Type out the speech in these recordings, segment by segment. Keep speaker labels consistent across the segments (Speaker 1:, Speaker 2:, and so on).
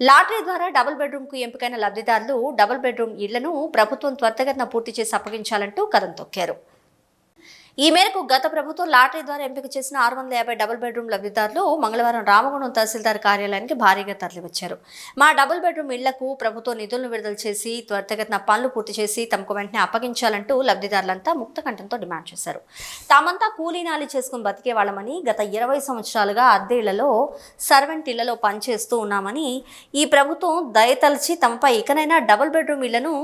Speaker 1: Lottery ద్వారా double బెడ్రూమ్కు ఎంపికైన లబ్ధిదారులు డబుల్ బెడ్రూమ్ ఇళ్ళను ప్రభుత్వం త్వరితగతిన పూర్తి చేసి అప్పగించాలంటూ కథం తొక్కారు. ఈ మేరకు గత ప్రభుత్వం లాటరీ ద్వారా ఎంపిక చేసిన ఆరు వందల యాభై డబుల్ బెడ్రూమ్ లబ్ధిదారులు మంగళవారం రామగుండం తహసీల్దార్ కార్యాలయానికి భారీగా తరలివచ్చారు. మా డబుల్ బెడ్రూమ్ ఇళ్ళకు ప్రభుత్వం నిధులను విడుదల చేసి త్వరితగతిన పనులు పూర్తి చేసి తమకు వెంటనే అప్పగించాలంటూ లబ్ధిదారులంతా ముక్తకంఠంతో డిమాండ్ చేశారు. తామంతా కూలీనాలి చేసుకుని బతికే వాళ్ళమని గత ఇరవై సంవత్సరాలుగా అద్దె ఇళ్ళలో సర్వెంట్ ఇళ్ళలో పనిచేస్తూ ఉన్నామని ఈ ప్రభుత్వం దయతలిచి తమపై ఇకనైనా డబుల్ బెడ్రూమ్ ఇళ్ళను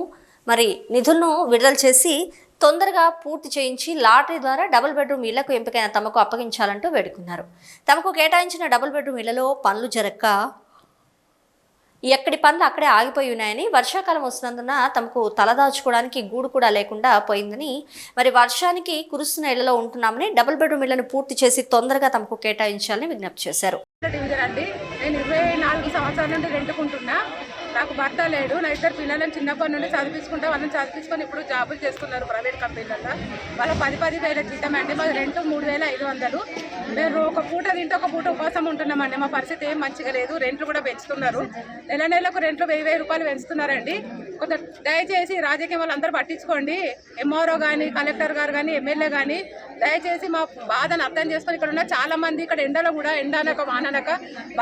Speaker 1: మరి నిధులను విడుదల చేసి తొందరగా పూర్తి చేయించి లాటరీ ద్వారా డబుల్ బెడ్రూమ్ ఇళ్ళకు ఎంపికైన తమకు అప్పగించాలంటూ వేడుకున్నారు. తమకు కేటాయించిన డబుల్ బెడ్రూమ్ ఇళ్ళలో పనులు జరక్క ఎక్కడి పనులు అక్కడే ఆగిపోయి ఉన్నాయని వర్షాకాలం వస్తున్నందున తమకు తలదాచుకోవడానికి గూడు కూడా లేకుండా పోయిందని మరి వర్షానికి కురుస్తున్న ఇళ్ళలో ఉంటున్నామని డబుల్ బెడ్రూమ్ ఇళ్ళను పూర్తి చేసి తొందరగా తమకు కేటాయించాలని విజ్ఞప్తి చేశారు.
Speaker 2: నేను ఇరవై నాలుగు సంవత్సరాల నుండి నాకు భర్త లేడు నా ఇద్దరు పిల్లలను చిన్నప్పటి నుండి చదివించుకుంటే వాళ్ళని చదివించుకొని ఇప్పుడు జాబులు చేస్తున్నారు ప్రైవేట్ కంపెనీలలో వాళ్ళ పది పది వేల జీతం అండి మాది రెండు మూడు వేల ఐదు వందలు. మేము ఒక పూట తింటే ఒక పూట ఉపవాసం ఉంటున్నామండి. మా పరిస్థితి ఏం మంచిగా లేదు. రెంట్లు కూడా పెంచుతున్నారు. నెల నెలకు రెంట్లు వెయ్యి వెయ్యి రూపాయలు పెంచుతున్నారండి. కొంత దయచేసి రాజకీయం వాళ్ళు అందరూ పట్టించుకోండి. ఎంఆర్ఓ కానీ కలెక్టర్ గారు కానీ ఎమ్మెల్యే కానీ దయచేసి మా బాధను అర్థం చేసుకొని ఇక్కడ ఉన్న చాలామంది ఇక్కడ ఎండలో కూడా ఎండనక వాననక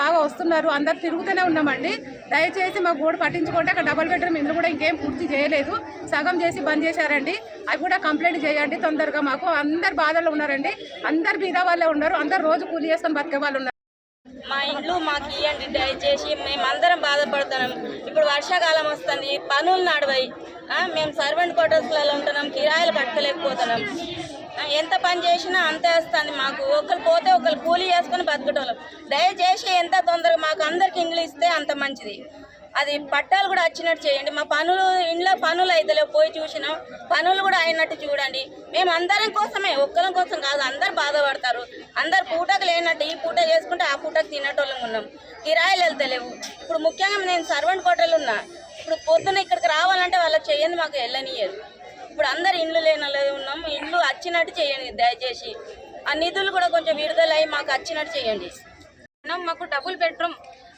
Speaker 2: బాగా వస్తున్నారు. అందరు తిరుగుతూనే ఉన్నామండి. దయచేసి మా గోడు పట్టించుకుంటే అక్కడ డబల్ బెడ్రూమ్ ఇల్లు కూడా ఇంకేం పూర్తి చేయలేదు. సగం చేసి బంద్ చేశారండి. అవి కూడా కంప్లైంట్ చేయండి తొందరగా మాకు. అందరు బాధలు ఉన్నారండి. అందరు బీద వాళ్ళే ఉన్నారు. అందరు రోజు కూలి చేసుకొని బతికే వాళ్ళు ఉన్నారు.
Speaker 3: మా ఇల్లు మాకు ఇవ్వండి దయచేసి. మేమందరం బాధపడుతున్నాం. ఇప్పుడు వర్షాకాలం వస్తుంది పనులు నడవాయి. మేము సర్వెంట్ క్వార్టర్స్లలో ఉంటున్నాం కిరాయిలు కట్టలేకపోతున్నాం. ఎంత పని చేసినా అంతే వస్తుంది మాకు. ఒకరు పోతే ఒకరు కూలీ చేసుకొని బతుకుటోళ్ళం. దయచేసి ఎంత తొందరగా మాకు అందరికి ఇండ్లు ఇస్తే అంత మంచిది. అది పట్టాలు కూడా వచ్చినట్టు చేయండి. మా పనులు ఇంట్లో పనులు అయితే పోయి చూసినాం. పనులు కూడా అయినట్టు చూడండి. మేము అందరం కోసమే ఒక్కరం కోసం కాదు అందరు బాధపడతారు. అందరు పూటకు లేనట్టు ఈ పూట చేసుకుంటే ఆ పూటకు తినేటోళ్ళం ఉన్నాం. కిరాయిలు వెళ్తలేవు ఇప్పుడు ముఖ్యంగా నేను సర్వెంట్ కోటలు ఉన్నా. ఇప్పుడు పొద్దున ఇక్కడికి రావాలంటే వాళ్ళకి చేయండి మాకు వెళ్ళనియదు ఇప్పుడు అందరు ఇండ్లు లేని ఉన్నాం. ఇండ్లు వచ్చినట్టు చేయండి దయచేసి. ఆ నిధులు కూడా కొంచెం విడుదలయ్యి మాకు వచ్చినట్టు చేయండి.
Speaker 4: మాకు double bedroom.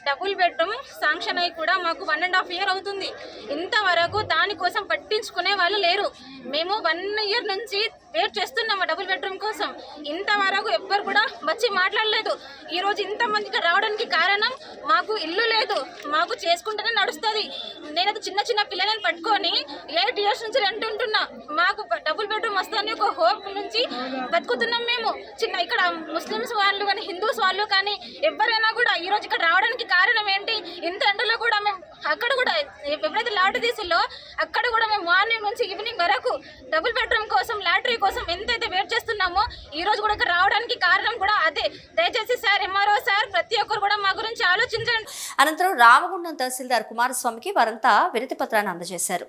Speaker 4: Double bedroom sanction అయ్యి కూడా మాకు వన్ అండ్ హాఫ్ ఇయర్ అవుతుంది. ఇంతవరకు దానికోసం పట్టించుకునే వాళ్ళు లేరు. మేము వన్ ఇయర్ నుంచి వెయిట్ చేస్తున్నాము డబుల్ బెడ్రూమ్ కోసం? ఇంతవరకు ఎవ్వరు కూడా వచ్చి మాట్లాడలేదు. ఈరోజు రోజు ఇంతమందికి రావడానికి కారణం మాకు ఇల్లు లేదు. మాకు చేసుకుంటేనే నడుస్తుంది. నేనైతే చిన్న చిన్న పిల్లలను పట్టుకొని ఎయిట్ ఇయర్స్ నుంచి రెంట్ ఉంటున్నా. మాకు డబుల్ బెడ్రూమ్ వస్తుంది ఒక హోప్ నుంచి బతుకుతున్నాం మేము. చిన్న ఇక్కడ ముస్లిమ్స్ వాళ్ళు కానీ హిందూస్ వాళ్ళు కానీ ఎవరైనా కూడా ఈ రోజు ఇక్కడ రావడానికి కారణం ఏంటి? ఇంత ఎండలో కూడా మేము అక్కడ కూడా ఎప్పుడైతే లాటరీ తీసిల్లో అక్కడ కూడా మేము మార్నింగ్ నుంచి ఈవినింగ్ వరకు డబుల్ బెడ్రూమ్ కోసం లాటరీ కోసం ఎంతైతే వెయిట్ చేస్తున్నామో ఈ రోజు కూడా ఇక్కడ రావడానికి కారణం కూడా అదే. దయచేసి సార్ ఎంఆర్ఓ సార్ ప్రతి ఒక్కరు కూడా మా గురించి ఆలోచించండి.
Speaker 1: అనంతరం రామగుండం తహసీల్దార్ కుమారస్వామికి వారంతా వినతి పత్రాన్ని అందజేశారు.